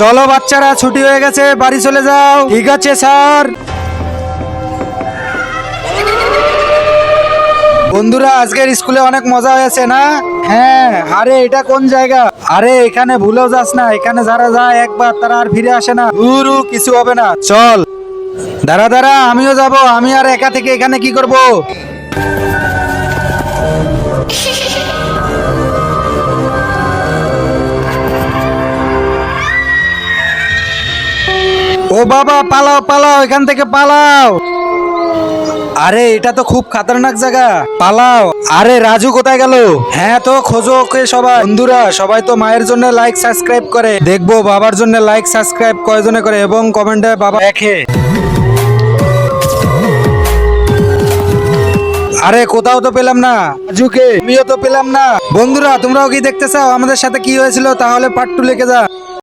চলো বাচ্চারা, ছুটি হয়ে গেছে, বাড়ি চলে যাও। ঠিক আছে, স্যার। বন্ধুরা, আজকের স্কুলে অনেক মজা হয়েছে না? হ্যাঁ আরে, এটা কোন জায়গা? আরে, এখানে ভুলেও যাস না, এখানে যারা যায়, একবার তারা আর ফিরে আসে না। দূরু, কিছু হবে না। চল। দাঁড়া দাঁড়া, আমিও যাব, আমি আর একা থেকে এখানে কি করব? ও বাবা, পালাও পালাও, এখান থেকে পালাও। আরে, এটা তো খুব খাতারনাক জায়গা। পালাও। আরে, রাজু কোথায় গেল? হ্যাঁ তো, খোঁজো ওকে সবাই। বন্ধুরা, সবাই তো মায়ের জন্য লাইক সাবস্ক্রাইব করে। দেখব বাবার জন্য লাইক সাবস্ক্রাইব কয়জনে করে এবং কমেন্টে বাবা দেখে। আরে, কোথাও তো পেলাম না। রাজুকে আমিও তো পেলাম না। বন্ধুরা, তোমরাও কি দেখতে চাও? আমাদের সাথে কি হয়েছিল? তাহলে পার্ট টু লিখে যা